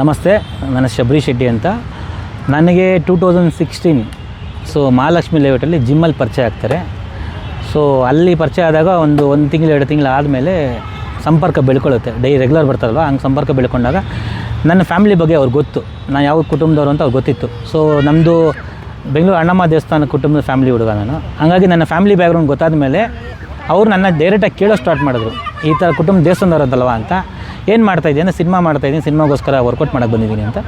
ನಮಸ್ತೆ, ನನ್ನ ಶಬರಿ ಶೆಟ್ಟಿ ಅಂತ. ನನಗೆ two thousand sixteen so Mahalakshmi ಲೇಔಟಲ್ಲಿ ಜಿಮ್ಮಲ್ಲಿ ಪರಿಚಯ ಆಗ್ತಾರೆ. ಸೊ ಅಲ್ಲಿ ಪರಿಚಯ ಆದಾಗ ಒಂದು ಒಂದು ತಿಂಗಳು, ಎರಡು ತಿಂಗಳು ಆದಮೇಲೆ ಸಂಪರ್ಕ ಬೆಳ್ಕೊಳ್ಳುತ್ತೆ. ಡೈ ರೆಗ್ಯುಲರ್ ಬರ್ತಾರಲ್ವ, ಹಂಗೆ ಸಂಪರ್ಕ ಬೆಳ್ಕೊಂಡಾಗ ನನ್ನ ಫ್ಯಾಮಿಲಿ ಬಗ್ಗೆ ಅವ್ರಿಗೆ ಗೊತ್ತು. ನಾನು ಯಾವ ಕುಟುಂಬದವರು ಅಂತ ಅವ್ರು ಗೊತ್ತಿತ್ತು. ಸೊ ನಮ್ಮದು ಬೆಂಗಳೂರು ಅಣ್ಣಮ್ಮ ದೇವಸ್ಥಾನ ಕುಟುಂಬದ ಫ್ಯಾಮಿಲಿ ಹುಡುಗ ನಾನು. ಹಾಗಾಗಿ ನನ್ನ ಫ್ಯಾಮಿಲಿ ಬ್ಯಾಕ್ಗ್ರೌಂಡ್ ಗೊತ್ತಾದ ಮೇಲೆ ಅವ್ರು ನನ್ನ ಡೈರೆಕ್ಟಾಗಿ ಕೇಳೋ ಸ್ಟಾರ್ಟ್ ಮಾಡಿದ್ರು. ಈ ಥರ ಕುಟುಂಬ ದೇವಸ್ಥಾನದವ್ರು ಅಂತಲ್ವ ಅಂತ. ಏನು ಮಾಡ್ತಾಯಿದ್ದೀನಿ ಅಂದರೆ ಸಿನಿಮಾ ಮಾಡ್ತಾಯಿದ್ದೀನಿ ಸಿನಿಮಾಗೋಸ್ಕರ ವರ್ಕೌಟ್ ಮಾಡೋಕ್ಕೆ ಬಂದಿದ್ದೀನಿ ಅಂತ.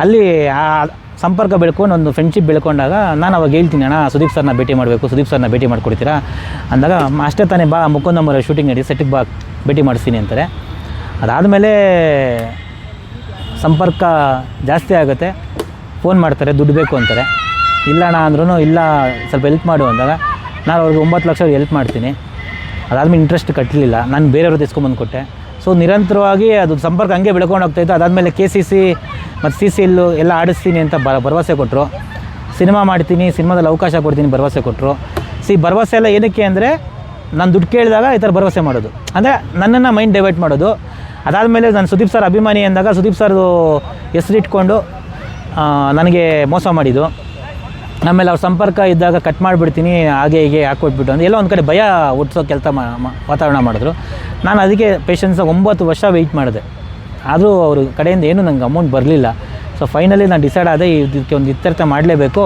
ಅಲ್ಲಿ ಆ ಸಂಪರ್ಕ ಬೆಳ್ಕೊಂಡು ಒಂದು ಫ್ರೆಂಡ್ಶಿಪ್ ಬೆಳ್ಕೊಂಡಾಗ ನಾನು ಅವಾಗ ಹೇಳ್ತೀನಿ ಅಣ್ಣ ಸುದೀಪ್ ಸರ್ನ ಭೇಟಿ ಮಾಡಬೇಕು ಸುದೀಪ್ ಸರ್ನ ಭೇಟಿ ಮಾಡಿಕೊಡ್ತೀರಾ? ಅಂದಾಗ "ಮ, ಅಷ್ಟೇ ತಾನೇ ಬಾ ಮುಕ್ಕೊಂದಮ್ಮರ ಶೂಟಿಂಗ್ ನಡಿ ಸೆಟ್ಟಿಗೆ ಬಾ ಭೇಟಿ ಮಾಡಿಸ್ತೀನಿ ಅಂತಾರೆ. ಅದಾದಮೇಲೆ ಸಂಪರ್ಕ ಜಾಸ್ತಿ ಆಗುತ್ತೆ. ಫೋನ್ ಮಾಡ್ತಾರೆ ದುಡ್ಡು ಬೇಕು ಅಂತಾರೆ. ಇಲ್ಲ ಅಣ್ಣ ಅಂದ್ರೂ ಇಲ್ಲ ಸ್ವಲ್ಪ ಹೆಲ್ಪ್ ಮಾಡು ಅಂದಾಗ ನಾನು ಅವ್ರಿಗೆ ಒಂಬತ್ತು ಲಕ್ಷ ಹೆಲ್ಪ್ ಮಾಡ್ತೀನಿ. ಅದಾದಮೇಲೆ ಇಂಟ್ರೆಸ್ಟ್ ಕಟ್ಟಲಿಲ್ಲ ನಾನು ಬೇರೆಯವ್ರದ್ದು ಇಸ್ಕೊಂಬಂದು ಕೊಟ್ಟೆ ಸೊ ನಿರಂತರವಾಗಿ ಅದು ಸಂಪರ್ಕ ಹಂಗೆ ಬೆಳ್ಕೊಂಡು ಹೋಗ್ತಾಯಿತ್ತು ಅದಾದಮೇಲೆ ಕೆ ಸಿ ಸಿ ಮತ್ತು ಸಿ ಸಿ ಎಲ್ಲು ಎಲ್ಲ ಆಡಿಸ್ತೀನಿ ಅಂತ ಬ, ಭರವಸೆ ಕೊಟ್ಟರು ಸಿನಿಮಾ ಮಾಡ್ತೀನಿ, ಸಿನಿಮಾದಲ್ಲಿ ಅವಕಾಶ ಕೊಡ್ತೀನಿ ಭರವಸೆ ಕೊಟ್ಟರು ಸಿ ಭರವಸೆ ಎಲ್ಲ ಏನಕ್ಕೆ ಅಂದರೆ ನಾನು ದುಡ್ಡು ಕೇಳಿದಾಗ ಈ ಥರ ಭರವಸೆ ಮಾಡೋದು. ಅಂದರೆ ನನ್ನನ್ನು ಮೈಂಡ್ ಡೈವರ್ಟ್ ಮಾಡೋದು. ಅದಾದಮೇಲೆ ನಾನು ಸುದೀಪ್ ಸರ್ ಅಭಿಮಾನಿ ಅಂದಾಗ ಸುದೀಪ್ ಸರ್ದು ಹೆಸರಿಟ್ಕೊಂಡು ನನಗೆ ಮೋಸ ಮಾಡಿದ್ದು. ಆಮೇಲೆ ಅವ್ರ ಸಂಪರ್ಕ ಇದ್ದಾಗ ಕಟ್ ಮಾಡಿಬಿಡ್ತೀನಿ ಹಾಗೆ ಹೀಗೆ ಹಾಕ್ಕೊಟ್ಬಿಟ್ಟು ಅಂದರೆ ಎಲ್ಲೋ ಒಂದು ಕಡೆ ಭಯ ಹುಟ್ಟಿಸೋ ಕೆಲಸ ವಾತಾವರಣ ಮಾಡಿದ್ರು. ನಾನು ಅದಕ್ಕೆ ಪೇಷನ್ಸ್ ಒಂಬತ್ತು ವರ್ಷ ವೆಯ್ಟ್ ಮಾಡಿದೆ. ಆದರೂ ಅವ್ರ ಕಡೆಯಿಂದ ಏನೂ ನಂಗೆ ಅಮೌಂಟ್ ಬರಲಿಲ್ಲ. ಸೊ ಫೈನಲಿ ನಾನು ಡಿಸೈಡ್ ಆದೆ ಇದಕ್ಕೆ ಒಂದು ಇತ್ಯರ್ಥ ಮಾಡಲೇಬೇಕು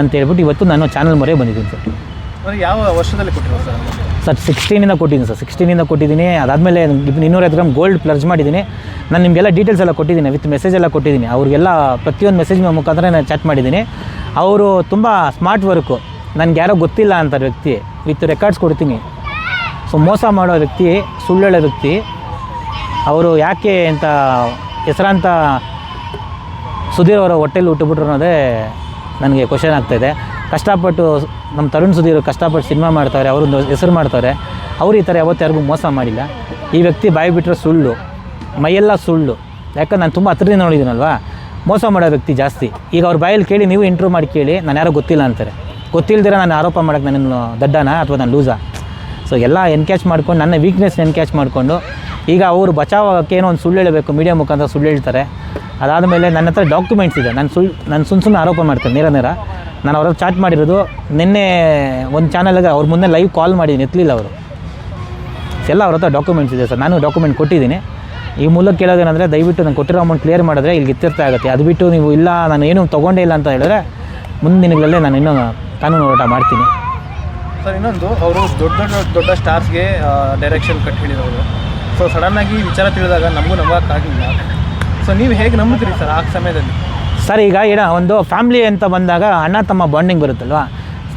ಅಂತ ಹೇಳ್ಬಿಟ್ಟು ಇವತ್ತು ನಾನು ಚಾನಲ್ ಮೊರೆ ಬಂದಿದ್ದೀನಿ ಸರ್. ಯಾವ ವರ್ಷದಲ್ಲಿ ಕೊಟ್ಟಿರೋ ಸರ್? ಸರ್ ಸಿಕ್ಸ್ಟೀನಿಂದ ಕೊಟ್ಟಿದ್ದೀನಿ ಸರ್. ಸಿಕ್ಸ್ಟೀನಿಂದ ಕೊಟ್ಟಿದ್ದೀನಿ. ಅದಾದಮೇಲೆ ಇನ್ನೂರೈದು ಗ್ರಾಮ್ ಗೋಲ್ಡ್ ಪ್ಲರ್ಜ್ ಮಾಡಿದ್ದೀನಿ. ನಾನು ನಿಮಗೆಲ್ಲ ಡೀಟೇಲ್ಸ್ ಎಲ್ಲ ಕೊಟ್ಟಿದ್ದೀನಿ ವಿತ್ ಮೆಸೇಜ್ ಎಲ್ಲ ಕೊಟ್ಟಿದ್ದೀನಿ. ಅವ್ರಿಗೆಲ್ಲ ಪ್ರತಿಯೊಂದು ಮೆಸೇಜ್ ಮುಖಾಂತರ ನಾನು ಚಾಟ್ ಮಾಡಿದ್ದೀನಿ. ಅವರು ತುಂಬ ಸ್ಮಾರ್ಟ್ ವರ್ಕು ನನಗೆ ಯಾರೋ ಗೊತ್ತಿಲ್ಲ ಅಂತ ವ್ಯಕ್ತಿ. ವಿತ್ ರೆಕಾರ್ಡ್ಸ್ ಕೊಡ್ತೀನಿ. ಸೊ ಮೋಸ ಮಾಡೋ ವ್ಯಕ್ತಿ ಸುಳ್ಳು ಹೇಳೋ ವ್ಯಕ್ತಿ. ಅವರು ಯಾಕೆ ಅಂತ ಹೆಸರಾಂತ ಸುಧೀರ್ ಅವರ ಹೊಟ್ಟೆಲಿ ಹುಟ್ಟುಬಿಟ್ರು ಅನ್ನೋದೇ ನನಗೆ ಕ್ವಶನ್ ಆಗ್ತಾಯಿದೆ ಕಷ್ಟಪಟ್ಟು ನಮ್ಮ ತರುಣ್ ಸುಧೀರ್ ಕಷ್ಟಪಟ್ಟು ಸಿನಿಮಾ ಮಾಡ್ತಾರೆ ಅವರೊಂದು ಹೆಸರು ಮಾಡ್ತಾರೆ. ಅವರು ಈ ಥರ ಯಾವತ್ತೂ ಯಾರಿಗೂ ಮೋಸ ಮಾಡಿಲ್ಲ. ಈ ವ್ಯಕ್ತಿ ಬಾಯಿ ಬಿಟ್ಟರೆ ಸುಳ್ಳು. ಮೈಯೆಲ್ಲ ಸುಳ್ಳು. ಯಾಕಂದ್ರೆ ನಾನು ತುಂಬ ಹತ್ರದಿಂದ ನೋಡಿದ್ದೀನಲ್ವಾ? ಮೋಸ ಮಾಡೋ ವ್ಯಕ್ತಿ ಜಾಸ್ತಿ. ಈಗ ಅವ್ರ ಬಾಯಲ್ಲಿ ಕೇಳಿ ನೀವು ಇಂಟ್ರೂ ಮಾಡಿ ಕೇಳಿ, ನಾನು ಯಾರೋ ಗೊತ್ತಿಲ್ಲ ಅಂತಾರೆ. ಗೊತ್ತಿಲ್ಲದಿರ ನಾನು ಆರೋಪ ಮಾಡೋಕ್ಕೆ ನನ್ನನ್ನು ದಡ್ಡನ ಅಥವಾ ನಾನು ಲೂಸಾ ಸೊ ಎಲ್ಲ ಎನ್ಕ್ಯಾಚ್ ಮಾಡ್ಕೊಂಡು, ನನ್ನ ವೀಕ್ನೆಸ್ ಎನ್ಕ್ಯಾಚ್ ಮಾಡಿಕೊಂಡು, ಈಗ ಅವರು ಬಚಾವಾಗಕ್ಕೆ ಏನೋ ಒಂದು ಸುಳ್ಳು ಹೇಳಬೇಕು ಮೀಡಿಯಾ ಮುಖಾಂತರ ಸುಳ್ಳು ಹೇಳ್ತಾರೆ. ಅದಾದಮೇಲೆ ನನ್ನ ಹತ್ರ ಡಾಕ್ಯುಮೆಂಟ್ಸ್ ಇದೆ. ನಾನು ಸುಳ್ಳು ನಾನು ಸುಮ್ಮ ಸುಮ್ಮನೆ ಆರೋಪ ಮಾಡ್ತೇನೆ, ನೇರ ನೇರ. ನಾನು ಅವ್ರ ಚಾಟ್ ಮಾಡಿರೋದು, ನಿನ್ನೆ ಒಂದು ಚಾನಲ್ಗೆ ಅವ್ರ ಮುಂದೆ ಲೈವ್ ಕಾಲ್ ಮಾಡಿದ್ದೀನಿ ಎತ್ತಲಿಲ್ಲ ಅವರು. ಎಲ್ಲ ಅವ್ರ ಹತ್ರ ಡಾಕ್ಯುಮೆಂಟ್ಸ್ ಇದೆ ಸರ್. ನಾನು ಡಾಕ್ಯುಮೆಂಟ್ ಕೊಟ್ಟಿದ್ದೀನಿ. ಈ ಮೂಲಕ ಕೇಳೋದೇನಂದರೆ ದಯವಿಟ್ಟು ನಾನು ಕೊಟ್ಟಿರೋ ಅಮೌಂಟ್ ಕ್ಲಿಯರ್ ಮಾಡಿದ್ರೆ ಇಲ್ಲಿ ಇತ್ಯರ್ಥ ಆಗುತ್ತೆ. ಅದು ಬಿಟ್ಟು ನೀವು ಇಲ್ಲ ನಾನು ಏನು ತೊಗೊಂಡೇ ಇಲ್ಲ ಅಂತ ಹೇಳಿದ್ರೆ ಮುಂದಿನ ದಿನಗಳಲ್ಲೇ ನಾನು ಇನ್ನೂ ಕಾನೂನು ಹೋರಾಟ ಮಾಡ್ತೀನಿ. ಸರ್ ಇನ್ನೊಂದು ಅವರು ದೊಡ್ಡ ದೊಡ್ಡ ದೊಡ್ಡ ಸ್ಟಾರ್ಸ್ಗೆ ಡೈರೆಕ್ಷನ್ ಕಟ್ ಹೇಳಿರೋರು ಸೊ ಸಡನ್ನಾಗಿ ವಿಚಾರ ತಿಳಿದಾಗ ನಮಗೂ ನಂಬಕ್ಕಾಗಿಲ್ಲ. ಸೊ ನೀವು ಹೇಗೆ ನಂಬುತ್ತೀರಿ ಸರ್ ಆ ಸಮಯದಲ್ಲಿ? ಸರ್ ಈಗ ಏನ ಒಂದು ಫ್ಯಾಮ್ಲಿ ಅಂತ ಬಂದಾಗ ಅಣ್ಣ ತಮ್ಮ ಬಾಂಡಿಂಗ್ ಬರುತ್ತಲ್ವ?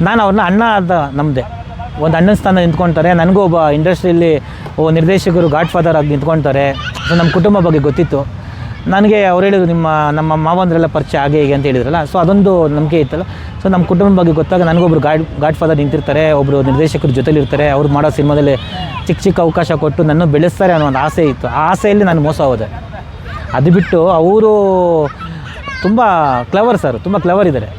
ನಾನು ಅವ್ರನ್ನ ಅಣ್ಣ ಅಂತ ನಮ್ಮದೆ ಒಂದು ಅಣ್ಣನ ಸ್ಥಾನ ನಿಂತ್ಕೊಳ್ತಾರೆ ನನಗೂ ಒಬ್ಬ ಇಂಡಸ್ಟ್ರಿಯಲ್ಲಿ ಒಬ್ಬ ನಿರ್ದೇಶಕರು ಗಾಡ್ ಫಾದರ್ ಆಗಿ ನಿಂತ್ಕೊಳ್ತಾರೆ ಸೊ ನಮ್ಮ ಕುಟುಂಬ ಬಗ್ಗೆ ಗೊತ್ತಿತ್ತು. ನನಗೆ ಅವ್ರು ಹೇಳಿದ್ರು, ನಿಮ್ಮ, ನಮ್ಮ ಮಾವಂದ್ರೆಲ್ಲ ಪರಿಚಯ ಹಾಗೆ ಹೀಗೆ ಅಂತ ಹೇಳಿದ್ರಲ್ಲ ಸೊ ಅದೊಂದು ನಂಬಿಕೆ ಇತ್ತಲ್ಲ. ಸೊ ನಮ್ಮ ಕುಟುಂಬದ ಬಗ್ಗೆ ಗೊತ್ತಾಗ ನನಗೊಬ್ರು ಗಾಡ್ ಗಾಡ್ ಫಾದರ್ ನಿಂತಿರ್ತಾರೆ ಒಬ್ಬರು ನಿರ್ದೇಶಕರು ಜೊತೆಲಿರ್ತಾರೆ, ಅವ್ರು ಮಾಡೋ ಸಿನಿಮಾದಲ್ಲಿ ಚಿಕ್ಕ ಚಿಕ್ಕ ಅವಕಾಶ ಕೊಟ್ಟು ನನ್ನ ಬೆಳೆಸ್ತಾರೆ ಅನ್ನೋ ಒಂದು ಆಸೆ ಇತ್ತು. ಆ ಆಸೆಯಲ್ಲಿ ನಾನು ಮೋಸ ಹೋದೆ. ಅದು ಬಿಟ್ಟು ಅವರು ತುಂಬ ಕ್ಲವರ್ ಸರ್ ತುಂಬ ಕ್ಲವರ್ ಇದ್ದಾರೆ.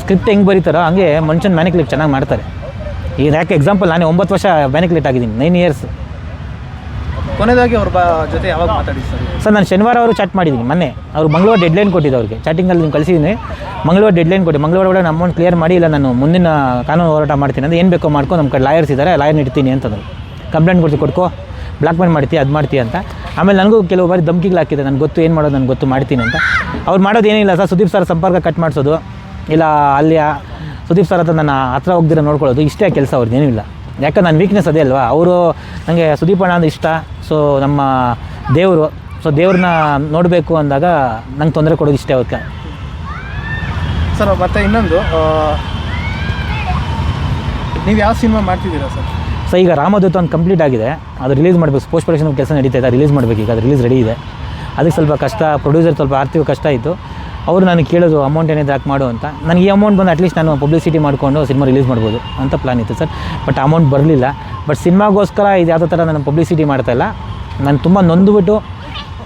ಸ್ಕ್ರಿಪ್ಟ್ ಹೆಂಗೆ ಬರೀತಾರೋ ಹಂಗೆ ಮನುಷ್ಯನ ಮ್ಯಾನಿಕ್ಲೇಟ್ ಚೆನ್ನಾಗಿ ಮಾಡ್ತಾರೆ. ಈಗ ಯಾಕೆ ಎಕ್ಸಾಂಪಲ್ ನಾನೇ ಒಂಬತ್ತು ವರ್ಷ ಮ್ಯಾನಿಕ್ಲೇಟ್ ಆಗಿದ್ದೀನಿ ನೈನ್ ಇಯರ್ಸ್ ಕೊನೆಯದಾಗಿ ಅವ್ರ ಜೊತೆ ಯಾವಾಗ ಮಾತಾಡಿ ಸರ್? ಸರ್, ನಾನು ಶನಿವಾರ ಅವರು ಚಾಟ್ ಮಾಡಿದ್ದೀನಿ, ಮೊನ್ನೆ. ಅವರು ಮಂಗಳವಾರ ಡೆಡ್ಲೈನ್ ಕೊಟ್ಟಿದ್ದು ಅವ್ರಿಗೆ. ಚಾಟಿಂಗಲ್ಲಿ ನೀವು ಕಳಿಸಿದ್ದೀನಿ. ಮಂಗಳವಾರ ಡೆಡ್ಲೈನ್ ಕೊಟ್ಟು ಮಂಗಳವಾರ ಒಳಗೆ ಅಮೌಂಟ್ ಕ್ಲಿಯರ್ ಮಾಡಿ, ಇಲ್ಲ ನಾನು ಮುಂದಿನ ಕಾನೂನು ಹೋರಾಟ ಮಾಡ್ತೀನಿ ಅಂದರೆ ಏನು ಬೇಕೋ ಮಾಡ್ಕೊ ನಮ್ಮ ಕಡೆ ಲಾಯರ್ಸ್ ಇದ್ದಾರೆ ಲಾಯರ್ ಇಡ್ತೀನಿ ಅಂತಂದರು. ಕಂಪ್ಲೇಂಟ್ ಕೊಡ್ತಿ ಕೊಡ್ಕೋ. ಬ್ಲಾಕ್ ಮೇಲ್ ಮಾಡ್ತೀಯ, ಅದು ಮಾಡ್ತೀಯ ಅಂತ. ಆಮೇಲೆ ನನಗೂ ಕೆಲವು ಬಾರಿ ಧಮ್ಕಿಗಳು ಹಾಕಿದೆ, ನನಗೆ ಗೊತ್ತು, ಏನು ಮಾಡೋದು, ನನಗೆ ಗೊತ್ತು, ಮಾಡ್ತೀನಿ ಅಂತ. ಅವ್ರು ಮಾಡೋದು ಏನಿಲ್ಲ ಸರ್, ಸುದೀಪ್ ಸರ್ ಸಂಪರ್ಕ ಕಟ್ ಮಾಡಿಸೋದು, ಇಲ್ಲ ಅಲ್ಲಿ ಸುದೀಪ್ ಸರ್ ಹತ್ರ ನನ್ನ ಹತ್ರ ಹೋಗ್ದಿರ ನೋಡ್ಕೊಳ್ಳೋದು, ಇಷ್ಟೇ ಕೆಲಸ ಅವ್ರದ್ದು, ಏನೂ ಇಲ್ಲ. ಯಾಕಂದ್ರೆ ನನ್ನ ವೀಕ್ನೆಸ್ ಅದೇ ಅಲ್ವಾ? ಅವರು ನನಗೆ ಸುದೀಪ್ ಅಣ್ಣ ಅಂದ್ರೆ ಇಷ್ಟ ಸೊ ನಮ್ಮ ದೇವರು ಸೊ ದೇವ್ರನ್ನ ನೋಡಬೇಕು ಅಂದಾಗ ನಂಗೆ ತೊಂದರೆ ಕೊಡೋದು ಇಷ್ಟೇ ಅವಕ್ಕೆ. ಸರ್ ಮತ್ತೆ ಇನ್ನೊಂದು ನೀವು ಯಾವ ಸಿನಿಮಾ ಮಾಡ್ತಿದ್ದೀರಾ ಸರ್? ಸೊ ಈಗ ರಾಮದೂತ ಒಂದು ಕಂಪ್ಲೀಟ್ ಆಗಿದೆ. ಅದು ರಿಲೀಸ್ ಮಾಡಬೇಕು. ಪೋಸ್ಟ್ ಪ್ರೊಡಕ್ಷನ್ ಕೆಲಸ ನಡೀತಾ ಇದೆ. ರಿಲೀಸ್ ಮಾಡಬೇಕು ಈಗ. ಅದು ರಿಲೀಸ್ ರೆಡಿ ಇದೆ. ಅದಕ್ಕೆ ಸ್ವಲ್ಪ ಕಷ್ಟ ಪ್ರೊಡ್ಯೂಸರ್ ಸ್ವಲ್ಪ ಆರ್ಥಿಕ ಕಷ್ಟ ಇತ್ತು ಅವರು ನಾನು ಕೇಳೋದು ಅಮೌಂಟ್ ಏನಿದೆ ಹಾಕಿ ಮಾಡು ಅಂತ. ನನಗೆ ಈ ಅಮೌಂಟ್ ಬಂದು ಅಟ್ಲೀಸ್ಟ್ ನಾನು ಪಬ್ಲಿಸಿಟಿ ಮಾಡಿಕೊಂಡು ಸಿನಿಮಾ ರಿಲೀಸ್ ಮಾಡ್ಬೋದು ಅಂತ ಪ್ಲಾನ್ ಇತ್ತು ಸರ್. ಬಟ್ ಅಮೌಂಟ್ ಬರಲಿಲ್ಲ. ಬಟ್ ಸಿನಿಮಾಗೋಸ್ಕರ ಇದು ಯಾವುದೋ ಥರ ನಾನು ಪಬ್ಲಿಸಿಟಿ ಮಾಡ್ತಾಯಿಲ್ಲ ನಾನು ತುಂಬ ನೊಂದುಬಿಟ್ಟು,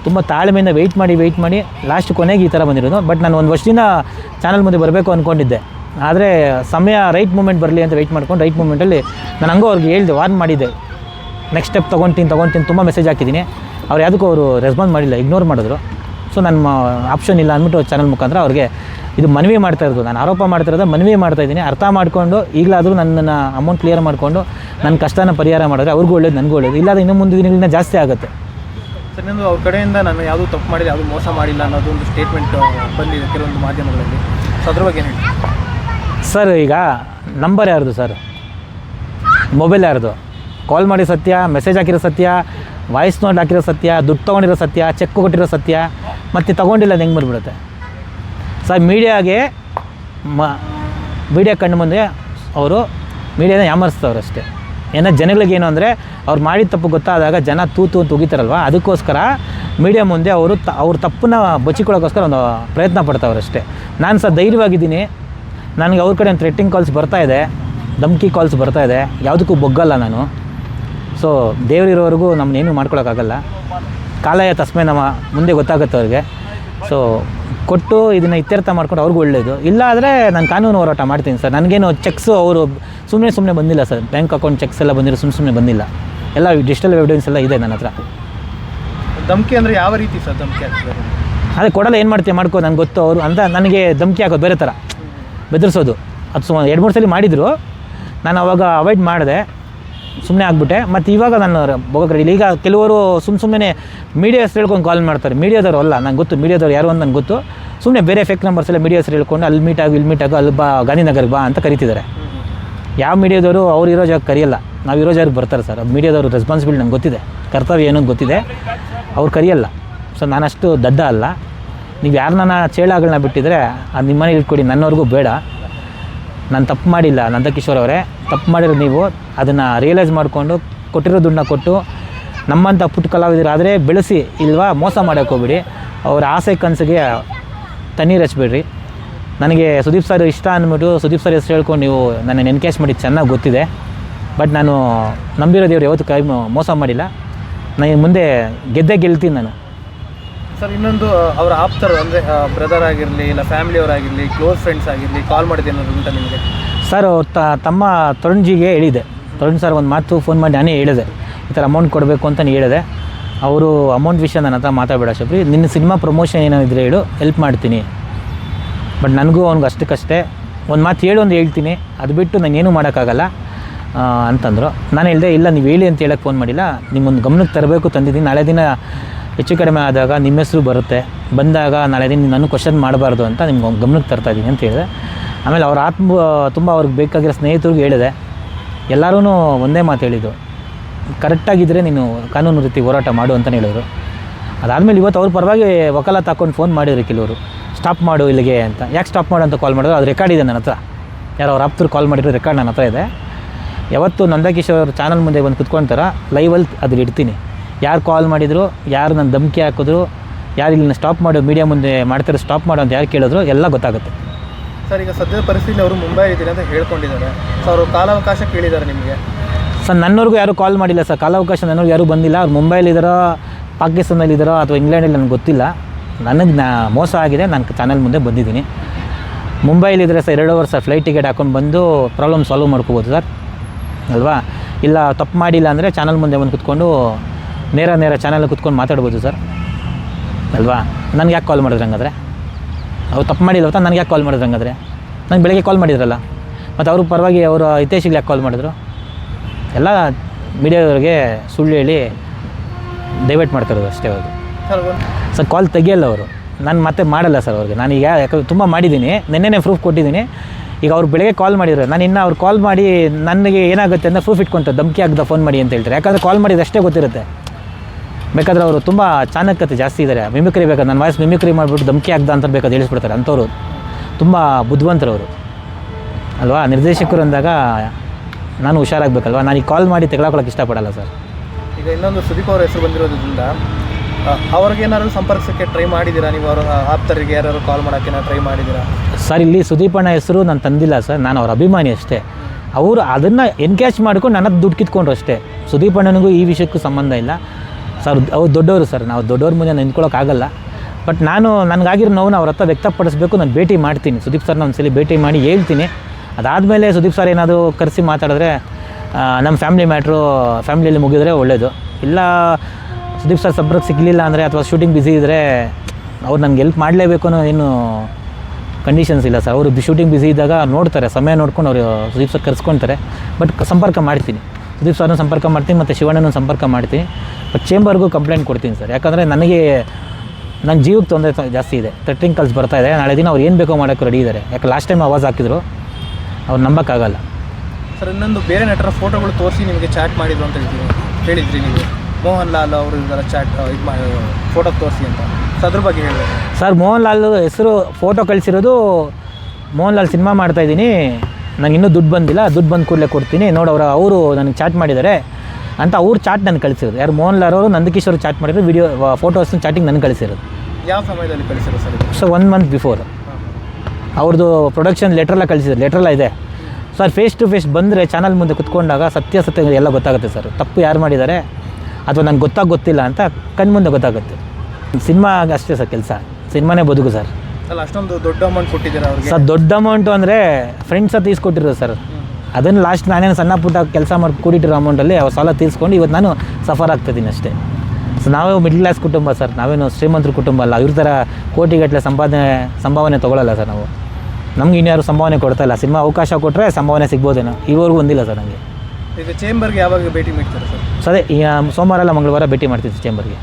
ತುಂಬ ತಾಳ್ಮೆಯಿಂದ ವೆಯ್ಟ್ ಮಾಡಿ ವೆಯ್ಟ್ ಮಾಡಿ ಲಾಸ್ಟ್ ಕೊನೆಗೆ ಈ ಥರ ಬಂದಿರೋದು. ಬಟ್ ನಾನು ಒಂದು ವರ್ಷದಿಂದ ಚಾನಲ್ ಮುಂದೆ ಬರಬೇಕು ಅಂದ್ಕೊಂಡಿದ್ದೆ ಆದರೆ ಸಮಯ ರೈಟ್ ಮೂಮೆಂಟ್ ಬರಲಿ ಅಂತ ವೆಯ್ಟ್ ಮಾಡ್ಕೊಂಡು ರೈಟ್ ಮೂಮೆಂಟಲ್ಲಿ ನಾನು ಹಂಗೋ ಅವ್ರಿಗೆ ಹೇಳಿದೆ ವಾರ್ನ್ ಮಾಡಿದ್ದೆ. ನೆಕ್ಸ್ಟ್ ಸ್ಟೆಪ್ ತೊಗೊತೀನಿ ತೊಗೊತೀನಿ ತುಂಬ ಮೆಸೇಜ್ ಹಾಕಿದ್ದೀನಿ. ಅವ್ರು ಯಾವುದಕ್ಕೂ ಅವರು ರೆಸ್ಪಾನ್ಸ್ ಮಾಡಿಲ್ಲ ಇಗ್ನೋರ್ ಮಾಡಿದ್ರು. ಸೊ ನನ್ನ ಆಪ್ಷನ್ ಇಲ್ಲ ಅಂದ್ಬಿಟ್ಟು ಚಾನಲ್ ಮುಖಾಂತರ ಅವ್ರಿಗೆ ಇದು ಮನವಿ ಮಾಡ್ತಾ ಇರೋದು. ನಾನು ಆರೋಪ ಮಾಡ್ತಾ ಇರೋದು ಮನವಿ ಮಾಡ್ತಾ ಇದ್ದೀನಿ. ಅರ್ಥ ಮಾಡಿಕೊಂಡು ಈಗಲಾದರೂ ನನ್ನನ್ನು ಅಮೌಂಟ್ ಕ್ಲಿಯರ್ ಮಾಡಿಕೊಂಡು ನನ್ನ ಕಷ್ಟನ ಪರಿಹಾರ ಮಾಡಿದ್ರೆ ಅವ್ರಿಗೂ ಒಳ್ಳೇದು ನನಗೂ ಒಳ್ಳೇದು. ಇಲ್ಲಾದ್ರೆ ಇನ್ನೂ ಮುಂದಿನ ದಿನಗಳಿಂದ ಜಾಸ್ತಿ ಆಗುತ್ತೆ. ಸರ್ ಇನ್ನೊಂದು ಅವ್ರ ಕಡೆಯಿಂದ ನಾನು ಯಾವುದೂ ತಪ್ಪು ಮಾಡಿಲ್ಲ ಯಾವುದೂ ಮೋಸ ಮಾಡಿಲ್ಲ ಅನ್ನೋದು ಒಂದು ಸ್ಟೇಟ್ಮೆಂಟ್ ಬಂದಿದೆ ಕೆಲವೊಂದು ಮಾಧ್ಯಮಗಳಲ್ಲಿ. ಸೊ ಅದ್ರ ಬಗ್ಗೆ ಏನು ಹೇಳಿ ಸರ್ ಈಗ ನಂಬರ್ ಯಾರ್ದು ಸರ್? ಮೊಬೈಲ್ ಯಾರ್ದು? ಕಾಲ್ ಮಾಡಿ ಸತ್ಯ ಮೆಸೇಜ್ ಹಾಕಿರೋ ಸತ್ಯ ವಾಯ್ಸ್ ನೋಟ್ ಹಾಕಿರೋ ಸತ್ಯ ದುಡ್ಡು ತೊಗೊಂಡಿರೋ ಸತ್ಯ ಚೆಕ್ ಕೊಟ್ಟಿರೋ ಸತ್ಯ ಮತ್ತು ತೊಗೊಂಡಿಲ್ಲ ಅದು ಹೆಂಗೆ ಬಂದ್ಬಿಡುತ್ತೆ? ಸರ್ ಮೀಡಿಯಾಗೆ ಮ, ಮೀಡಿಯಾ ಕಣ್ಣು ಮುಂದೆ ಅವರು ಮೀಡಿಯಾನ ಯಾಮರಿಸ್ತವ್ರು ಅಷ್ಟೇ. ಏನೋ ಜನಗಳಿಗೇನು ಅಂದರೆ ಅವ್ರು ಮಾಡಿದ ತಪ್ಪು ಗೊತ್ತಾದಾಗ ಜನ ತೂತು ಅಂತ ಉಗಿತಾರಲ್ವ? ಅದಕ್ಕೋಸ್ಕರ ಮೀಡಿಯಾ ಮುಂದೆ ಅವರು ತ, ಅವ್ರ ತಪ್ಪನ್ನ ಬಚ್ಚಿಕೊಳ್ಳೋಕ್ಕೋಸ್ಕರ ಒಂದು ಪ್ರಯತ್ನ ಪಡ್ತಾವ್ರು ಅಷ್ಟೇ. ನಾನು ಸಹ ಧೈರ್ಯವಾಗಿದ್ದೀನಿ. ನನಗೆ ಅವ್ರ ಕಡೆ ಥ್ರೆಟ್ಟಿಂಗ್ ಕಾಲ್ಸ್ ಇದೆ. ಧಮ್ಕಿ ಕಾಲ್ಸ್ ಬರ್ತಾ ಇದೆ. ಯಾವುದಕ್ಕೂ ಬೊಗ್ಗಲ್ಲ ನಾನು. ಸೊ ದೇವರಿರೋವರೆಗೂ ನಮ್ಮನ್ನೇನು ಮಾಡ್ಕೊಳ್ಳೋಕ್ಕಾಗಲ್ಲ ಕಾಲಯ ತಸ್ಮೆ ನಮ್ಮ ಮುಂದೆ ಗೊತ್ತಾಗುತ್ತೆ ಅವ್ರಿಗೆ. ಸೊ ಕೊಟ್ಟು ಇದನ್ನು ಇತ್ಯರ್ಥ ಮಾಡ್ಕೊಂಡು ಅವ್ರಿಗೂ ಒಳ್ಳೆಯದು ಇಲ್ಲ ಆದರೆ ನಾನು ಕಾನೂನು ಹೋರಾಟ ಮಾಡ್ತೀನಿ ಸರ್. ನನಗೇನು ಚೆಕ್ಸು ಅವರು ಸುಮ್ಮನೆ ಸುಮ್ಮನೆ ಬಂದಿಲ್ಲ ಸರ್. ಬ್ಯಾಂಕ್ ಅಕೌಂಟ್ ಚೆಕ್ಸ್ ಎಲ್ಲ ಬಂದಿರೋ ಸುಮ್ಮನೆ ಸುಮ್ಮನೆ ಬಂದಿಲ್ಲ. ಎಲ್ಲ ಡಿಜಿಟಲ್ ಎವಿಡೆನ್ಸ್ ಎಲ್ಲ ಇದೆ ನನ್ನ ಹತ್ರ. ಧಮಕಿ ಅಂದರೆ ಯಾವ ರೀತಿ ಸರ್ ಧಮಕಿ ಆಗ್ತದೆ? ಅದೇ ಕೊಡಲ್ಲ ಏನು ಮಾಡ್ತೀವಿ ಮಾಡ್ಕೋ ನನಗೆ ಗೊತ್ತು. ಅವರು ಅಂತ ನನಗೆ ಧಮಕಿ ಹಾಕೋದು ಬೇರೆ ಥರ ಬೆದರಿಸೋದು. ಅದು ಸುಮಾರು ಎರಡು ಮೂರು ಸಲ ಮಾಡಿದರು. ನಾನು ಅವಾಗ ಅವಾಯ್ಡ್ ಮಾಡಿದೆ. ಸುಮ್ಮನೆ ಆಗ್ಬಿಟ್ಟೆ. ಮತ್ತು ಇವಾಗ ನಾನು ಹೋಗೋಕೆ ರೆಡಿ ಈಗ ಕೆಲವರು ಸುಮ್ಮ ಸುಮ್ಮನೆ ಮೀಡಿಯಾ ಹೆಸರು ಹೇಳ್ಕೊಂಡು ಕಾಲ್ ಮಾಡ್ತಾರೆ. ಮೀಡಿಯಾದವರು ಅಲ್ಲ, ನಂಗೆ ಗೊತ್ತು ಮೀಡಿಯಾದವ್ರು ಯಾರು ಅಂತ ನಂಗೆ ಗೊತ್ತು. ಸುಮ್ಮನೆ ಬೇರೆ ಫೇಕ್ ನಂಬರ್ಸ್ ಎಲ್ಲ ಮೀಡಿಯಾ ಹೇಳ್ಕೊಂಡು ಅಲ್ಲಿ ಮೀಟ್ ಆಗು, ಇಲ್ಲಿ ಮೀಟ್ ಆಗು, ಅಲ್ಲಿ ಬಾ, ಗಾಂಧಿನಗರ್ಗೆ ಬಾ ಅಂತ ಕರಿತಿದ್ದಾರೆ. ಯಾವ ಮೀಡಿಯಾದವರು ಅವ್ರು ಇರೋ ಜಾಗ ಕರೆಯಲ್ಲ. ನಾವು ಇರೋ ಜಾಗ ಬರ್ತಾರೆ ಸರ್. ಮೀಡಿಯಾದವರು ರೆಸ್ಪಾನ್ಸಿಬಿಲಿಟಿ ನಂಗೆ ಗೊತ್ತಿದೆ. ಕರ್ತವ್ಯ ಏನೋ ಗೊತ್ತಿದೆ. ಅವ್ರು ಕರೆಯಲ್ಲ. ಸೊ ನಾನಷ್ಟು ದಡ್ಡ ಅಲ್ಲ. ನೀವು ಯಾರನ್ನ ಚೇಳಾಗಳನ್ನ ಬಿಟ್ಟಿದ್ರೆ, ಅದು ನಿಮ್ಮನೆ ಇಟ್ಕೊಡಿ. ನನ್ನವ್ರಿಗೂ ಬೇಡ. ನಾನು ತಪ್ಪು ಮಾಡಿಲ್ಲ ನಂದಕಿಶೋರ್ ಅವರೇ. ತಪ್ಪು ಮಾಡಿರೋದು ನೀವು ಅದನ್ನು ರಿಯಲೈಸ್ ಮಾಡಿಕೊಂಡು ಕೊಟ್ಟಿರೋ ದುಡ್ಡನ್ನ ಕೊಟ್ಟು ನಮ್ಮಂಥ ಪುಟ್ಟ ಕಲಾವಿದರಾದರೆ ಬೆಳೆಸಿ ಇಲ್ವಾ ಮೋಸ ಮಾಡೋಕೆ ಹೋಗ್ಬಿಡಿ. ಅವ್ರ ಆಸೆ ಕನಸಿಗೆ ತಣ್ಣೀರು ಹಚ್ಬಿಡ್ರಿ. ನನಗೆ ಸುದೀಪ್ ಸರ್ ಇಷ್ಟ ಅಂದ್ಬಿಟ್ಟು ಸುದೀಪ್ ಸರ್ ಹೆಸರು ಹೇಳ್ಕೊಂಡು ನೀವು ನನ್ನ ಎನ್ಕೇಶ್ ಮಾಡಿ ಚೆನ್ನಾಗಿ ಗೊತ್ತಿದೆ. ಬಟ್ ನಾನು ನಂಬಿರೋ ದೇವ್ರು ಯಾವತ್ತೂ ಕೈ ಮೋಸ ಮಾಡಿಲ್ಲ. ನಾನು ಮುಂದೆ ಗೆದ್ದೆ ಗೆಲ್ತೀನಿ ನಾನು. ಸರ್ ಇನ್ನೊಂದು ಅವರ ಆಪ್ತರು ಅಂದರೆ ಬ್ರದರ್ ಆಗಿರಲಿ, ಇಲ್ಲ ಫ್ಯಾಮಿಲಿಯವರಾಗಿರಲಿ ಕ್ಲೋಸ್ ಫ್ರೆಂಡ್ಸ್ ಆಗಿರಲಿ ಕಾಲ್ ಮಾಡಿದೆ ಅನ್ನೋದು ಉಂಟ ನಿಮಗೆ? ಸರ್ ತಮ್ಮ ತರುಣ್ಜಿಗೆ ಹೇಳಿದೆ. ತರುಣ್ ಸರ್ ಒಂದು ಮಾತು ಫೋನ್ ಮಾಡಿ ನಾನೇ ಹೇಳಿದೆ. ಈ ಥರ ಅಮೌಂಟ್ ಕೊಡಬೇಕು ಅಂತ ಹೇಳಿದೆ. ಅವರು ಅಮೌಂಟ್ ವಿಷಯ ನನ್ನ ಹತ್ರ ಮಾತಾಡಬೇಡ ಶಬ್ರಿ. ನಿನ್ನ ಸಿನಿಮಾ ಪ್ರಮೋಷನ್ ಏನಾದಿದ್ರೆ ಹೇಳು ಹೆಲ್ಪ್ ಮಾಡ್ತೀನಿ. ಬಟ್ ನನಗೂ ಅವ್ನಿಗೆ ಅಷ್ಟಕ್ಕಷ್ಟೇ ಒಂದು ಮಾತು ಹೇಳು ಅಂತ ಹೇಳ್ತೀನಿ. ಅದು ಬಿಟ್ಟು ನಾನು ಏನೂ ಮಾಡೋಕ್ಕಾಗಲ್ಲ. ಅಂತಂದರು. ನಾನು ಹೇಳಿದೆ, ಇಲ್ಲ, ನೀವು ಹೇಳಿ ಅಂತ ಹೇಳಕ್ಕೆ ಫೋನ್ ಮಾಡಿಲ್ಲ. ನಿಮ್ಮೊಂದು ಗಮನಕ್ಕೆ ತರಬೇಕು ತಂದಿದ್ದೀನಿ. ನಾಳೆ ದಿನ ಹೆಚ್ಚು ಕಡಿಮೆ ಆದಾಗ ನಿಮ್ಮ ಹೆಸರು ಬರುತ್ತೆ. ಬಂದಾಗ ನಾಳೆ ದಿನ ನಾನು ಕ್ವಶನ್ ಮಾಡಬಾರ್ದು ಅಂತ ನಿಮ್ಗೆ ಒಂದು ಗಮನಕ್ಕೆ ತರ್ತಾ ಇದ್ದೀನಿ ಅಂತ ಹೇಳಿದೆ. ಆಮೇಲೆ ಅವ್ರ ಆತ್ಮ, ತುಂಬ ಅವ್ರಿಗೆ ಬೇಕಾಗಿರೋ ಸ್ನೇಹಿತರಿಗೂ ಹೇಳಿದೆ. ಎಲ್ಲರೂ ಒಂದೇ ಮಾತು ಹೇಳಿದ್ದು. ಕರೆಕ್ಟಾಗಿದ್ದರೆ ನೀನು ಕಾನೂನು ರೀತಿ ಹೋರಾಟ ಮಾಡು ಅಂತಲೇ ಹೇಳಿದರು. ಅದಾದಮೇಲೆ ಇವತ್ತು ಅವ್ರ ಪರವಾಗಿ ವಕಾಲ ಹಾಕೊಂಡು ಫೋನ್ ಮಾಡಿದ್ರು ಕೆಲವರು. ಸ್ಟಾಪ್ ಮಾಡು ಇಲ್ಲಿಗೆ ಅಂತ. ಯಾಕೆ ಸ್ಟಾಪ್ ಮಾಡು ಅಂತ ಕಾಲ್ ಮಾಡಿದ್ರು? ಅದು ರೆಕಾರ್ಡ್ ಇದೆ ನನ್ನ ಹತ್ರ ಯಾರೋ ಅವ್ರ ಆಪ್ತರು ಕಾಲ್ ಮಾಡಿದ್ರು ರೆಕಾರ್ಡ್ ನನ್ನ ಹತ್ರ ಇದೆ. ಯಾವತ್ತು ನಂದಕಿಶೋರ್ ಚಾನಲ್ ಮುಂದೆ ಬಂದು ಕುತ್ಕೊಳ್ತಾರ ಲೈವಲ್ಲಿ ಅದ್ರಲ್ಲಿ ಇಡ್ತೀನಿ. ಯಾರು ಕಾಲ್ ಮಾಡಿದ್ರು, ಯಾರು ನನ್ನ ಧಮಕಿ ಹಾಕಿದ್ರು, ಯಾರು ಇಲ್ಲಿ ಸ್ಟಾಪ್ ಮಾಡೋ ಮೀಡಿಯಾ ಮುಂದೆ ಮಾಡ್ತಾರೆ ಸ್ಟಾಪ್ ಮಾಡು ಅಂತ ಯಾರು ಕೇಳಿದ್ರು, ಎಲ್ಲ ಗೊತ್ತಾಗುತ್ತೆ. ಸರ್, ಈಗ ಸದ್ಯದ ಪರಿಸ್ಥಿತಿ ಅವರು ಮುಂಬೈ ಇದ್ದೀರಿ ಅಂತ ಹೇಳ್ಕೊಂಡಿದ್ದಾರೆ. ಸೊ ಅವರು ಕಾಲಾವಕಾಶ ಕೇಳಿದ್ದಾರೆ ನಿಮಗೆ. ಸರ್, ನನ್ನವ್ರಿಗೂ ಯಾರೂ ಕಾಲ್ ಮಾಡಿಲ್ಲ ಸರ್. ಕಾಲಾವಕಾಶ ನನ್ನವ್ರಿಗೆ ಯಾರೂ ಬಂದಿಲ್ಲ. ಅವ್ರು ಮುಂಬೈಲಿದ್ದಾರೋ ಪಾಕಿಸ್ತಾನದಲ್ಲಿದ್ದಾರೋ ಅಥವಾ ಇಂಗ್ಲೆಂಡಲ್ಲಿ ನನಗೆ ಗೊತ್ತಿಲ್ಲ. ನನಗೆ ನಾ ಮೋಸ ಆಗಿದೆ. ನಾನು ಚಾನಲ್ ಮುಂದೆ ಬಂದಿದ್ದೀನಿ. ಮುಂಬೈಲಿದ್ದರೆ ಸರ್, ಎರಡು ವರ್ಷ ಫ್ಲೈಟ್ ಟಿಕೆಟ್ ಹಾಕೊಂಡು ಬಂದು ಪ್ರಾಬ್ಲಮ್ ಸಾಲ್ವ್ ಮಾಡ್ಕೋಬೋದು ಸರ್. ಅಲ್ವಾ? ಇಲ್ಲ, ತಪ್ಪು ಮಾಡಿಲ್ಲ ಅಂದರೆ ಚಾನಲ್ ಮುಂದೆ ಬಂದು ಕುತ್ಕೊಂಡು ನೇರ ನೇರ ಚಾನಲ್ ಕುತ್ಕೊಂಡು ಮಾತಾಡ್ಬೋದು ಸರ್. ಅಲ್ವಾ? ನನಗೆ ಯಾಕೆ ಕಾಲ್ ಮಾಡಿದ್ರೆ ಹಂಗಾದ್ರೆ ಅವ್ರು ತಪ್ಪು ಮಾಡಿಲ್ಲ ಅಂತ ನನಗೆ ಯಾಕೆ ಕಾಲ್ ಮಾಡಿದ್ರು ಹಂಗಾದ್ರೆ? ನಾನು ಬೆಳಗ್ಗೆ ಕಾಲ್ ಮಾಡಿದ್ರಲ್ಲ. ಮತ್ತು ಅವ್ರ ಪರವಾಗಿ ಅವರು ಹಿತೈಷಿಗೆ ಯಾಕೆ ಕಾಲ್ ಮಾಡಿದ್ರು? ಎಲ್ಲ ಮೀಡಿಯಾದವ್ರಿಗೆ ಸುಳ್ಳು ಹೇಳಿ ಡೈವರ್ಟ್ ಮಾಡ್ತಿರೋದು ಅಷ್ಟೇ ಅವರು ಸರ್ ಕಾಲ್ ತೆಗಿಯಲ್ಲ ಅವರು. ನಾನು ಮತ್ತೆ ಮಾಡಲ್ಲ ಸರ್ ಅವ್ರಿಗೆ. ನಾನು ಈಗ ಯಾಕಂದ್ರೆ ತುಂಬ ಮಾಡಿದ್ದೀನಿ. ನಿನ್ನೆನೇ ಪ್ರೂಫ್ ಕೊಟ್ಟಿದ್ದೀನಿ. ಈಗ ಅವ್ರು ಬೆಳಗ್ಗೆ ಕಾಲ್ ಮಾಡಿದ್ರು ನಾನು ಇನ್ನು ಅವ್ರು ಕಾಲ್ ಮಾಡಿ ನನಗೆ ಏನಾಗುತ್ತೆ ಅಂತ ಪ್ರೂಫ್ ಇಟ್ಕೊಂತ ಧಮಕಿ ಆಗ್ದ ಫೋನ್ ಮಾಡಿ ಅಂತ ಹೇಳ್ತಾರೆ. ಯಾಕಂದರೆ ಕಾಲ್ ಮಾಡಿದ ಅಷ್ಟೇ ಗೊತ್ತಿರುತ್ತೆ. ಬೇಕಾದ್ರೆ ಅವರು ತುಂಬ ಚಾಣಕ್ಯತೆ ಜಾಸ್ತಿ ಇದ್ದಾರೆ ಮಿಮಿಕ್ರಿ ಬೇಕಾದ್ರೆ ನನ್ನ ವಾಯ್ಸ್ ಮಿಮಿಕ್ರಿ ಮಾಡಿಬಿಟ್ಟು ಧಮಕಿ ಆಗ್ದ ಅಂತ ಬೇಕಾದ್ರೆ ಹೇಳಿಸ್ಬಿಡ್ತಾರೆ. ಅಂಥವ್ರು ತುಂಬ ಬುದ್ಧಿವಂತರವರು ಅವರು. ಅಲ್ವಾ? ನಿರ್ದೇಶಕರು ಅಂದಾಗ ನಾನು ಹುಷಾರಾಗಬೇಕಲ್ವಾ? ನಾನು ಈಗ ಕಾಲ್ ಮಾಡಿ ತೆಗೆದುಕೊಳ್ಳೋಕೆ ಇಷ್ಟಪಡಲ್ಲ ಸರ್. ಈಗ ಇನ್ನೊಂದು ಸುದೀಪ್ ಅವರ ಹೆಸರು ಬಂದಿರೋದ್ರಿಂದ ಏನಾದ್ರು ಸಂಪರ್ಕಿಸೋಕ್ಕೆ ಟ್ರೈ ಮಾಡಿದ್ದೀರಾ? ನೀವು ಅವರ ಆಪ್ತರಿಗೆ ಯಾರು ಕಾಲ್ ಮಾಡೋಕ್ಕೆ ಟ್ರೈ ಮಾಡಿದ್ದೀರಾ? ಸರ್ ಇಲ್ಲಿ ಸುದೀಪಣ್ಣ ಹೆಸರು ನಾನು ತಂದಿಲ್ಲ ಸರ್. ನಾನು ಅವ್ರ ಅಭಿಮಾನಿ ಅಷ್ಟೇ. ಅವರು ಅದನ್ನು ಎನ್ಕ್ಯಾಚ್ ಮಾಡ್ಕೊಂಡು ನನ್ನ ದುಡ್ಡು ಕಿತ್ಕೊಂಡ್ರು ಅಷ್ಟೇ. ಸುದೀಪಣ್ಣನಿಗೂ ಈ ವಿಷಯಕ್ಕೂ ಸಂಬಂಧ ಇಲ್ಲ. ಸರ್ ಅವ್ರು ದೊಡ್ಡವರು ಸರ್, ನಾವು ದೊಡ್ಡವ್ರ ಮುಂದೆ ನಿಂತ್ಕೊಳ್ಳೋಕ್ಕಾಗಲ್ಲ ಬಟ್ ನಾನು ನನಗಾಗಿರೋ ನೋವನ್ನ ಅವ್ರ ಹತ್ರ ವ್ಯಕ್ತಪಡಿಸ್ಬೇಕು, ನಾನು ಭೇಟಿ ಮಾಡ್ತೀನಿ. ಸುದೀಪ್ ಸರ್ನ ಒಂದ್ಸಲಿ ಭೇಟಿ ಮಾಡಿ ಹೇಳ್ತೀನಿ. ಅದಾದಮೇಲೆ ಸುದೀಪ್ ಸರ್ ಏನಾದರೂ ಕರೆಸಿ ಮಾತಾಡಿದ್ರೆ ನಮ್ಮ ಫ್ಯಾಮಿಲಿ ಮ್ಯಾಟ್ರು ಫ್ಯಾಮಿಲಿಯಲ್ಲಿ ಮುಗಿದ್ರೆ ಒಳ್ಳೆಯದು ಇಲ್ಲ, ಸುದೀಪ್ ಸರ್ ಸಬ್ರಕ್ಕೆ ಸಿಗಲಿಲ್ಲ ಅಂದರೆ ಅಥವಾ ಶೂಟಿಂಗ್ ಬ್ಯುಸಿ ಇದ್ದರೆ ಅವ್ರು ನನಗೆ ಹೆಲ್ಪ್ ಮಾಡಲೇಬೇಕು ಅನ್ನೋ ಏನು ಕಂಡೀಷನ್ಸ್ ಇಲ್ಲ ಸರ್. ಅವರು ಶೂಟಿಂಗ್ ಬ್ಯುಸಿ ಇದ್ದಾಗ ನೋಡ್ತಾರೆ, ಸಮಯ ನೋಡ್ಕೊಂಡು ಅವರು ಸುದೀಪ್ ಸರ್ ಕರೆಸ್ಕೊಳ್ತಾರೆ ಬಟ್ ಸಂಪರ್ಕ ಮಾಡ್ತೀನಿ. ಸುದೀಪ್ ಸರ್ನ ಸಂಪರ್ಕ ಮಾಡ್ತೀನಿ ಮತ್ತು ಶಿವಣ್ಣನ ಸಂಪರ್ಕ ಮಾಡ್ತೀನಿ. ಬಟ್ ಚೇಂಬರ್ಗೂ ಕಂಪ್ಲೇಂಟ್ ಕೊಡ್ತೀನಿ ಸರ್. ಯಾಕಂದರೆ ನನಗೆ ನನ್ನ ಜೀವಕ್ಕೆ ತೊಂದರೆ ಜಾಸ್ತಿ ಇದೆ. ಥರ್ಟಿಂಗ್ ಕಾಲ್ಸ್ ಬರ್ತಾ ಇದೆ. ನಾಳೆ ದಿನ ಅವ್ರು ಏನು ಬೇಕೋ ಮಾಡೋಕ್ಕೆ ರೆಡಿ ಇದ್ದಾರೆ ಯಾಕೆ ಲಾಸ್ಟ್ ಟೈಮ್ ಅವಾಜ್ ಹಾಕಿದ್ರು ಅವ್ರು ನಂಬೋಕ್ಕಾಗಲ್ಲ. ಸರ್ ಇನ್ನೊಂದು ಬೇರೆ ನಟರ ಫೋಟೋಗಳು ತೋರಿಸಿ ನಿಮಗೆ ಚಾಟ್ ಮಾಡಿದ್ರು ಅಂತ ಹೇಳಿದ್ರು ಹೇಳಿದ್ರಿ ನೀವು. ಮೋಹನ್ ಲಾಲ್ ಅವರು ಇದರ ಚಾಟ್ ಇದು ಮಾಡಿ ಫೋಟೋ ತೋರಿಸಿ ಅಂತ. ಸೊ ಅದ್ರ ಬಗ್ಗೆ ಹೇಳಿ ಸರ್ ಮೋಹನ್ ಲಾಲ್ ಹೆಸರು ಫೋಟೋ ಕಳಿಸಿರೋದು ಮೋಹನ್ ಲಾಲ್ ಸಿನಿಮಾ ಮಾಡ್ತಾಯಿದ್ದೀನಿ ನಂಗೆ ಇನ್ನೂ ದುಡ್ಡು ಬಂದಿಲ್ಲ ದುಡ್ಡು ಬಂದ ಕೂಡಲೇ ಕೊಡ್ತೀನಿ. ನೋಡವ್ರ ಅವರು ನನಗೆ ಚಾಟ್ ಮಾಡಿದ್ದಾರೆ ಅಂತ ಅವ್ರು ಚಾಟ್ ನನಗೆ ಕಳಿಸಿರೋದು. ಯಾರು ಮೋಹನ್ ಲಾಲ್ ಅವರು ನಂದಕಿಶೋರ್ ಚಾಟ್ ಮಾಡಿದ್ರು ವಿಡಿಯೋ ಫೋಟೋಸ್ನ ಚಾಟಿಂಗ್ ನನಗೆ ಕಳಿಸಿರೋದು. ಯಾವ ಸಮಯದಲ್ಲಿ ಕಳಿಸಿರೋ sir so one month before ಅವ್ರದ್ದು ಪ್ರೊಡಕ್ಷನ್ ಲೆಟ್ರೆಲ್ಲ ಕಳಿಸಿದ್ರು. ಲೆಟ್ರೆಲ್ಲ ಇದೆ. ಸರ್ ಫೇಸ್ ಟು ಫೇಸ್ ಬಂದರೆ ಚಾನಲ್ ಮುಂದೆ ಕುತ್ಕೊಂಡಾಗ ಸತ್ಯ ಎಲ್ಲ ಗೊತ್ತಾಗುತ್ತೆ ಸರ್ ತಪ್ಪು ಯಾರು ಮಾಡಿದ್ದಾರೆ? ಅಥವಾ ನಂಗೆ ಗೊತ್ತಾಗ ಗೊತ್ತಿಲ್ಲ ಅಂತ ಕಣ್ಮುಂದೆ ಗೊತ್ತಾಗುತ್ತೆ. ಸಿನಿಮಾ ಅಷ್ಟೇ ಸರ್ ಕೆಲಸ. ಸಿನಿಮಾನೇ ಬದುಕು ಸರ್ ಅಲ್ಲ ಅಷ್ಟೊಂದು ದೊಡ್ಡ ಅಮೌಂಟ್ ಕೊಟ್ಟಿದ್ದೀರಾ ಅವ್ರಿಗೆ? ಸರ್ ದೊಡ್ಡ ಅಮೌಂಟು ಅಂದರೆ ಫ್ರೆಂಡ್ಸ್ ಹತ್ರ ಈಸ್ಕೊಟ್ಟಿರೋದು ಸರ್. ಅದನ್ನು ಲಾಸ್ಟ್ ನಾನೇನು ಸಣ್ಣ ಪುಟ್ಟ ಕೆಲಸ ಮಾಡಿ ಕೂಡಿಟ್ಟಿರೋ ಅಮೌಂಟಲ್ಲಿ ಅವ್ರ ಸಾಲ ತೀರಿಸ್ಕೊಂಡು ಇವತ್ತು ನಾನು ಸಫರ್ ಆಗ್ತಿದ್ದೀನಿ ಅಷ್ಟೇ. ಸೊ ನಾವೇ ಮಿಡ್ಲ್ ಕ್ಲಾಸ್ ಕುಟುಂಬ ಸರ್ ನಾವೇನು ಶ್ರೀಮಂತರ ಕುಟುಂಬ ಅಲ್ಲ. ಇವ್ರ ಥರ ಕೋಟಿಗಟ್ಟಲೆ ಸಂಪಾದನೆ ಸಂಭಾವನೆ ತೊಗೊಳಲ್ಲ ಸರ್ ನಾವು. ನಮ್ಗೆ ಇನ್ಯಾರು ಸಂಭಾವನೆ ಕೊಡ್ತಾ ಇಲ್ಲ. ಸಿನಿಮಾ ಅವಕಾಶ ಕೊಟ್ಟರೆ ಸಂಭಾವನೆ ಸಿಗ್ಬೋದೇನೋ? ಇದುವರೆಗೂ ಒಂದಿಲ್ಲ ಸರ್ ನನಗೆ ಈಗ ಚೇಂಬರ್ಗೆ ಯಾವಾಗ ಭೇಟಿ ಮಾಡ್ತಾರೆ ಸರ್? ಸೊ ಅದೇ ಈ, ಆ, ಸೋಮವಾರ ಅಲ್ಲ ಮಂಗಳವಾರ ಭೇಟಿ ಮಾಡ್ತಿದ್ವಿ ಚೇಂಬರ್ಗೆ